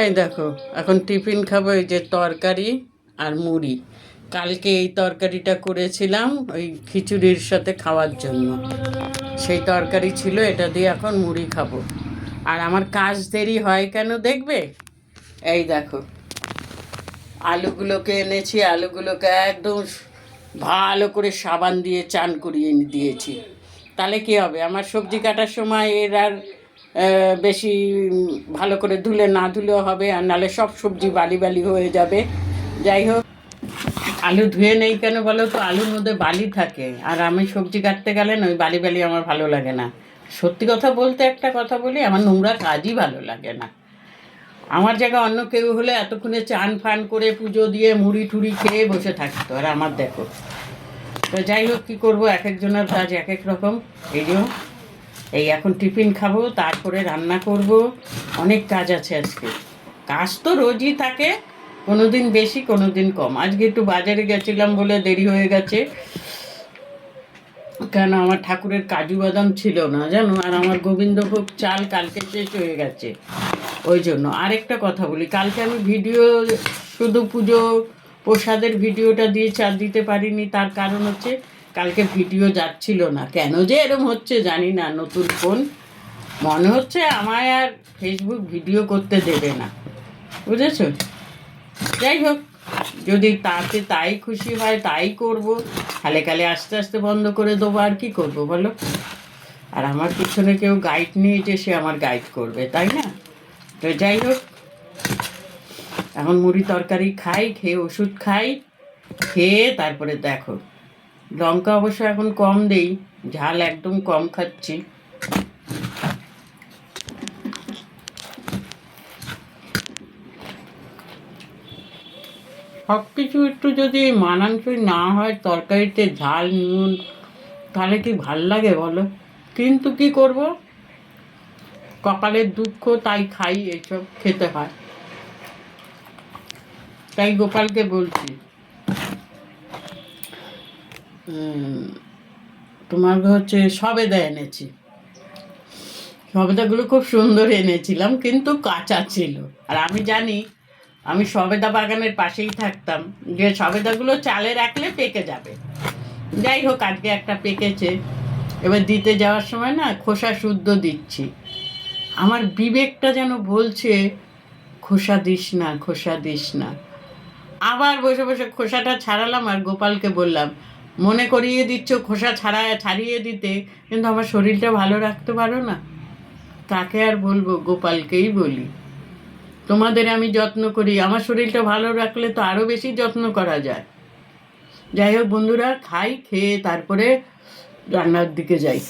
এই দেখো, এখন টিফিন খাব এই যে তরকারি আর মুড়ি। কালকে এই তরকারিটা করেছিলাম ওই খিচুড়ির সাথে খাওয়ার জন্য। সেই তরকারি ছিল, এটা দিয়ে এখন মুড়ি খাব। আর আমার কাজ দেরি হয় কেন দেখবে? এই দেখো, আলুগুলোকে এনেছি, আলুগুলোকে একদম ভালো করে সাবান দিয়ে চান করিয়ে দিয়েছি। তাহলে কি হবে? আমার সবজি কাটার সময় এর আর বেশি ভালো করে ধুলে না ধুলেও হবে, আর নাহলে সব সবজি বালি বালি হয়ে যাবে। যাই হোক, আলু ধুয়ে নেই কেন বলো তো? আলুর মধ্যে বালি থাকে, আর আমি সবজি কাটতে গেলে না ওই বালি বালি আমার ভালো লাগে না। সত্যি কথা বলতে একটা কথা বলি, আমার নোংরা কাজই ভালো লাগে না। আমার জায়গায় অন্য কেউ হলে এতক্ষণে চান ফান করে পুজো দিয়ে মুড়ি টুড়ি খেয়ে বসে থাকতো, আর আমার দেখো। তো যাই হোক, কী করব? এক একজনের কাজ এক এক রকম। এই যে এই এখন টিফিন খাব, তারপরে রান্না করব। অনেক কাজ আছে আজকে। কাজ তো রোজই থাকে কোনো দিন বেশি কোনো দিন কম। আজকে একটু বাজারে গেছিলাম বলে দেরি হয়ে গেছে। কেন আমার ঠাকুরের কাজু বাদাম ছিল না, জানো? আর আমার গোবিন্দভোগ চাল কালকে শেষ হয়ে গেছে। ওই জন্য আরেকটা কথা বলি, কালকে আমি ভিডিও, শুধু পুজো, প্রসাদের ভিডিওটা দিয়ে চাল দিতে পারিনি। তার কারণ হচ্ছে কালকে ভিডিও যাচ্ছিল না। কেন যে এরম হচ্ছে জানি না, নতুন ফোন। মনে হচ্ছে আমায় আর ফেসবুক ভিডিও করতে দেবে না। বুঝেছ? যাই হোক, যদি তাতে তাই খুশি হয়, তাই করব। খালে খালে আস্তে আস্তে বন্ধ করে দেবো। আর কি করব বলো? আর আমার পিছনে কেউ গাইড নিয়ে যে সে আমার গাইড করবে, তাই না? তো যাই হোক, এখন মুড়ি তরকারি খাই, খেয়ে ওষুধ খাই, খেয়ে তারপরে দেখো। লঙ্কা অবশ্য এখন কম দেই, ঝাল একদম কম খাচ্ছি। সব কিছু একটু যদি মানানসই না হয়, তরকারিতে ঝাল, নুন, তাহলে কি ভালো লাগে বলো? কিন্তু কি করব? কপালের দুঃখ, তাই খাই, এসব খেতে হয়। তাই গোপালকে বলছি। তোমার হচ্ছে সবেদা এনেছি। সবেদাগুলো খুব সুন্দর এনেছিলাম, কিন্তু কাঁচা ছিল। আর আমি জানি, আমি সবেদা বাগানের পাশেই থাকতাম, যে সবেদাগুলো চালে রাখলে পেকে যাবে। যাই হোক, আজকে একটা পেকেছে। এবার দিতে যাওয়ার সময় না খোসা শুদ্ধ দিচ্ছি। আমার বিবেকটা যেন বলছে, খোসা দিস না, খোসা দিস না। আবার বসে বসে খোসাটা ছাড়ালাম আর গোপালকে বললাম মনে করিয়ে দিচ্ছ, খোসা ছাড়া, ছাড়িয়ে দিতে, কিন্তু আমার শরীরটা ভালো রাখতে পারো না। তাকে আর বলব, গোপালকেই বলি, তোমাদের আমি যত্ন করি, আমার শরীরটা ভালো রাখলে তো আরও বেশি যত্ন করা যায়। যাই হোক বন্ধুরা, খাই, খেয়ে তারপরে রান্নার দিকে যাই।